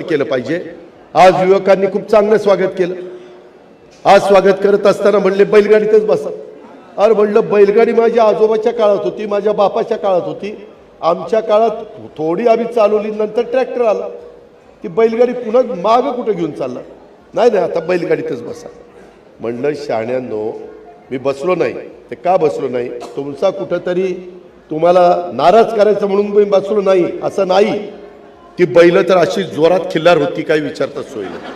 पण केलं पाहिजे. आज युवकांनी खूप चांगलं स्वागत केलं. आज स्वागत करत असताना म्हणले बैलगाडीतच बसा. अरे म्हणलं बैलगाडी माझ्या आजोबाच्या काळात होती माझ्या बापाच्या काळात होती. आमच्या काळात थोडी आम्ही चालवली नंतर ट्रॅक्टर आला. ती बैलगाडी पुन्हा मागं कुठं घेऊन चालला? नाही नाही आता बैलगाडीतच बसा. म्हणलं शहाण्यांनो मी बसलो नाही. ते का बसलो नाही? तुमचा कुठंतरी तुम्हाला नाराज करायचं म्हणून मी बसलो नाही. असं नाही. ती बैल तर अशी जोरात खिल्लार होती काही विचारतात सोय नाही.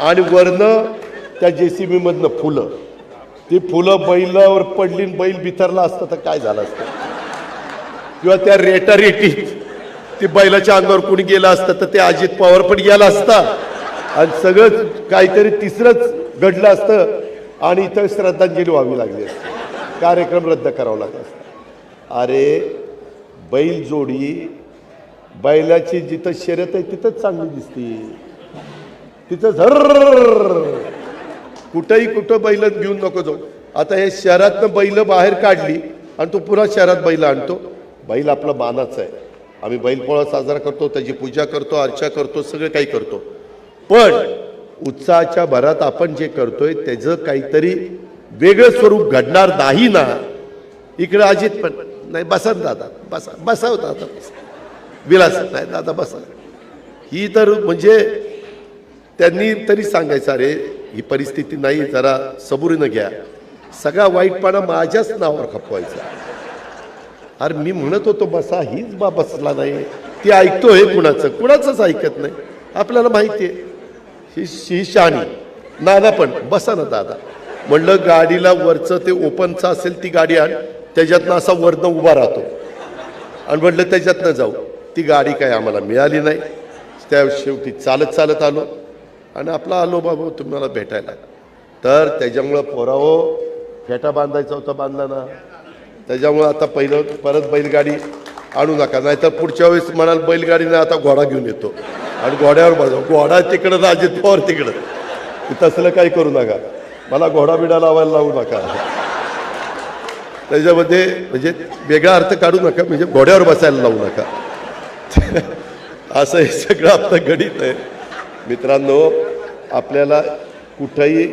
आणि वरनं त्या जे सी मधनं फुलं. ती फुलं बैलावर पडली आणि बैल बिथरला असतं तर काय झालं असतं? किंवा त्या रेटा रेटीत ती बैलाच्या अंगावर कोणी गेलं असतं तर ते अजित पवार पण गेला असता. आणि सगळं काहीतरी तिसरंच घडलं असतं आणि इथं श्रद्धांजली व्हावी लागली असते. कार्यक्रम रद्द करावा लागला असता. अरे बैल जोडी बैलाची जिथं शर्यत आहे तिथंच चांगली दिसते. तिथं झर कुठंही कुठं बैल घेऊन नको जाऊ. आता हे शहरातनं बैल बाहेर काढली आणि तो पुन्हा शहरात बैल आणतो. बैल आपला मानाचं आहे. आम्ही बैलपोळा साजरा करतो त्याची पूजा करतो अर्चा करतो सगळं काही करतो. पण उत्साहाच्या भरात आपण जे करतोय त्याचं काहीतरी वेगळं स्वरूप घडणार नाही ना. इकडं अजित पण नाही बसत दादा बसा बसाव हो दादा बसा. विलास नाही दादा बसा. ही तर म्हणजे त्यांनी तरी सांगायचं अरे ही परिस्थिती नाही जरा सबुरीनं घ्या. सगळा वाईटपणा माझ्याच नावावर खपवायचा. अरे मी म्हणत होतो बसा हीच बा बसला नाही. ती ऐकतोय कुणाचं? कुणाचंच ऐकत नाही. आपल्याला माहिती आहे. ही ही शहाणी. नाना पण. बसा ना दादा. म्हणलं गाडीला वरचं ते ओपनचं असेल ती गाडी आण. त्याच्यातनं असा वरनं उभा राहतो. आणि म्हटलं त्याच्यातनं जाऊ. ती गाडी काय आम्हाला मिळाली नाही. त्या शेवटी चालत चालत आलो आणि आपला आलो बाबा तुम्हाला भेटायला. तर त्याच्यामुळं पोराहो फेटा बांधायचा होता बांधला ना त्याच्यामुळं आता पहिलं परत बैलगाडी आणू नका. नाहीतर पुढच्या वेळेस म्हणाल बैलगाडीने आता घोडा घेऊन येतो. आणि घोड्यावर बसव घोडा तिकडं ना अजित पवार तिकडं तसलं काही करू नका. मला घोडा बिडा लावायला लावू नका. त्याच्यामध्ये म्हणजे वेगळा अर्थ काढू नका. म्हणजे घोड्यावर बसायला लावू नका. असं हे सगळं आपलं गणित आहे. मित्रांनो आपल्याला कुठंही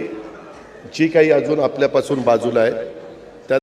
जी काही अजून आपल्यापासून बाजूला आहे